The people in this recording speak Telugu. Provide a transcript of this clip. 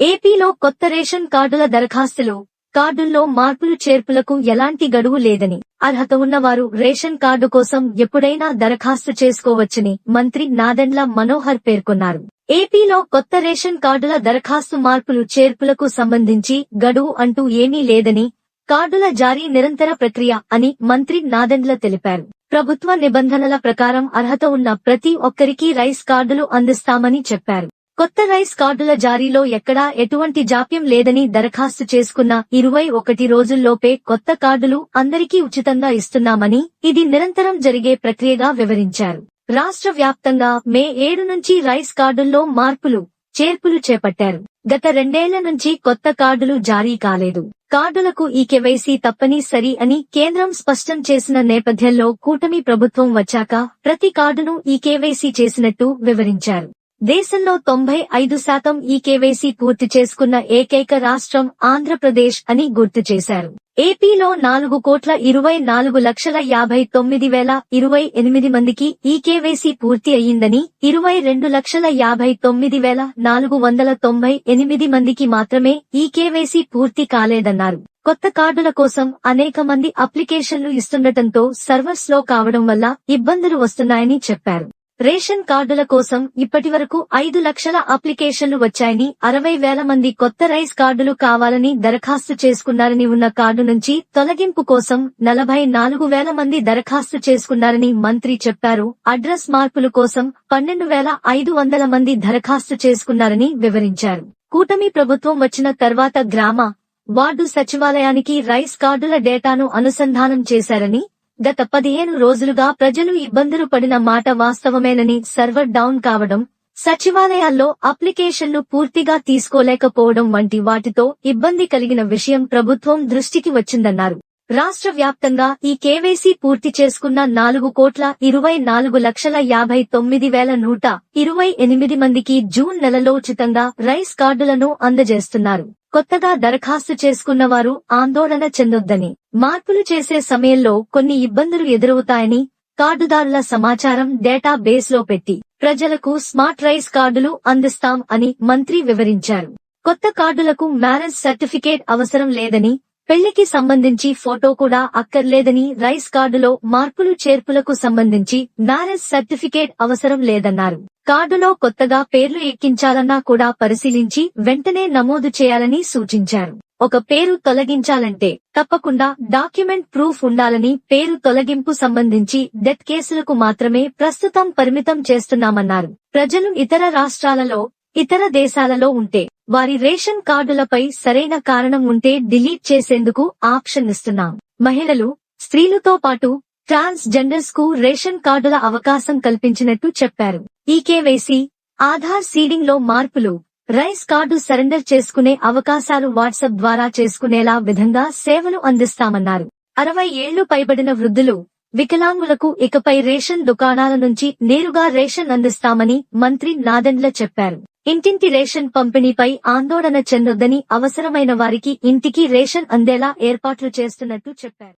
ఏపీలో కొత్త రేషన్ కార్డుల దరఖాస్తులు కార్డుల్లో మార్పులు చేర్పులకు ఎలాంటి గడువు లేదని. అర్హత ఉన్నవారు రేషన్ కార్డు కోసం ఎప్పుడైనా దరఖాస్తు చేసుకోవచ్చని మంత్రి నాదెండ్ల మనోహర్ పేర్కొన్నారు. ఏపీలో కొత్త రేషన్ కార్డుల దరఖాస్తు మార్పులు చేర్పులకు సంబంధించి గడువు అంటూ ఏమీ లేదని కార్డుల జారీ నిరంతర ప్రక్రియ అని మంత్రి నాదెండ్ల తెలిపారు. ప్రభుత్వ నిబంధనల ప్రకారం అర్హత ఉన్న ప్రతి ఒక్కరికి రైస్ కార్డులు అందిస్తామని చెప్పారు. కొత్త రైస్ కార్డుల జారీలో ఎక్కడా ఎటువంటి జాప్యం లేదని దరఖాస్తు చేసుకున్న ఇరవై ఒకటి రోజుల్లోపే కొత్త కార్డులు అందరికీ ఉచితంగా ఇస్తున్నామని ఇది నిరంతరం జరిగే ప్రక్రియగా వివరించారు. రాష్ట్ర వ్యాప్తంగా మే ఏడు నుంచి రైస్ కార్డుల్లో మార్పులు చేర్పులు చేపట్టారు. గత రెండేళ్ళ నుంచి కొత్త కార్డులు జారీ కాలేదు. కార్డులకు ఈ కేవైసీ తప్పనిసరి అని కేంద్రం స్పష్టం చేసిన నేపథ్యంలో కూటమి ప్రభుత్వం వచ్చాక ప్రతి కార్డును ఈ కేవైసీ చేసినట్టు వివరించారు. దేశంలో తొంభై ఐదు శాతం ఈ కేవైసీ పూర్తి చేసుకున్న ఏకైక రాష్ట్రం ఆంధ్రప్రదేశ్ అని గుర్తు చేశారు. ఏపీలో నాలుగు కోట్ల ఇరవై నాలుగు లక్షల యాభై తొమ్మిది వేల ఇరవై ఎనిమిది మందికి ఈ కేవైసీ పూర్తి అయ్యిందని ఇరవై రెండు లక్షల యాభై తొమ్మిది వేల నాలుగు వందల తొంభై ఎనిమిది మందికి మాత్రమే ఈ కేవైసీ పూర్తి కాలేదన్నారు. కొత్త కార్డుల కోసం అనేక మంది అప్లికేషన్లు ఇస్తుండటంతో సర్వర్స్లో కావడం వల్ల ఇబ్బందులు వస్తున్నాయని చెప్పారు. రేషన్ కార్డుల కోసం ఇప్పటివరకు ఐదు లక్షల అప్లికేషన్లు వచ్చాయని అరవై వేల మంది కొత్త రైస్ కార్డులు కావాలని దరఖాస్తు చేసుకున్నారని ఉన్న కార్డు నుంచి తొలగింపు కోసం నలభై నాలుగు వేల మంది దరఖాస్తు చేసుకున్నారని మంత్రి చెప్పారు. అడ్రస్ మార్పుల కోసం పన్నెండు వేల ఐదు వందల మంది దరఖాస్తు చేసుకున్నారని వివరించారు. కూటమి ప్రభుత్వం వచ్చిన తర్వాత గ్రామ వార్డు సచివాలయానికి రైస్ కార్డుల డేటాను అనుసంధానం చేశారని గత పదిహేను రోజులుగా ప్రజలు ఇబ్బందులు పడిన మాట వాస్తవమేనని సర్వర్ డౌన్ కావడం సచివాలయాల్లో అప్లికేషన్లు పూర్తిగా తీసుకోలేకపోవడం వంటి వాటితో ఇబ్బంది కలిగిన విషయం ప్రభుత్వం దృష్టికి వచ్చిందన్నారు. రాష్ట్ర వ్యాప్తంగా ఈ కేవైసీ పూర్తి చేసుకున్న నాలుగు కోట్ల ఇరవై నాలుగు లక్షల యాభై తొమ్మిది వేల నూట ఇరవై ఎనిమిది మందికి జూన్ నెలలో ఉచితంగా రైస్ కార్డులను అందజేస్తున్నారు. కొత్తగా దరఖాస్తు చేసుకున్న వారు ఆందోళన చెందొద్దని మార్పులు చేసే సమయంలో కొన్ని ఇబ్బందులు ఎదురవుతాయని కార్డుదారుల సమాచారం డేటా బేస్లో పెట్టి ప్రజలకు స్మార్ట్ రైస్ కార్డులు అందిస్తాం అని మంత్రి వివరించారు. కొత్త కార్డులకు మ్యారేజ్ సర్టిఫికేట్ అవసరం లేదని పెళ్ళికి సంబంధించి ఫోటో కూడా అక్కర్లేదని రైస్ కార్డులో మార్పులు చేర్పులకు సంబంధించి మ్యారేజ్ సర్టిఫికేట్ అవసరం లేదన్నారు. కార్డులో కొత్తగా పేర్లు ఎక్కించాలన్నా కూడా పరిశీలించి వెంటనే నమోదు చేయాలని సూచించారు. ఒక పేరు తొలగించాలంటే తప్పకుండా డాక్యుమెంట్ ప్రూఫ్ ఉండాలని పేరు తొలగింపు సంబంధించి డెత్ కేసులకు మాత్రమే ప్రస్తుతం పరిమితం చేస్తున్నామన్నారు. ప్రజలు ఇతర రాష్ట్రాలలో ఇతర దేశాలలో ఉంటే వారి రేషన్ కార్డులపై సరైన కారణం ఉంటే డిలీట్ చేసేందుకు ఆప్షన్ ఇస్తున్నాం. మహిళలు స్త్రీలతో పాటు ట్రాన్స్ జెండర్స్కు రేషన్ కార్డుల అవకాశం కల్పించినట్టు చెప్పారు. ఈ కేవైసీ ఆధార్ సీడింగ్లో మార్పులు రైస్ కార్డు సరెండర్ చేసుకునే అవకాశాలు వాట్సాప్ ద్వారా చేసుకునేలా విధంగా సేవలు అందిస్తామన్నారు. అరవై ఏళ్ళు పైబడిన వృద్ధులు వికలాంగులకు ఇకపై రేషన్ దుకాణాల నుంచి నేరుగా రేషన్ అందిస్తామని మంత్రి నాదెండ్ల చెప్పారు. ఇంటింటి రేషన్ పంపిణీపై ఆందోళన చెందొద్దని అవసరమైన వారికి ఇంటికి రేషన్ అందేలా ఏర్పాట్లు చేస్తున్నట్టు చెప్పారు.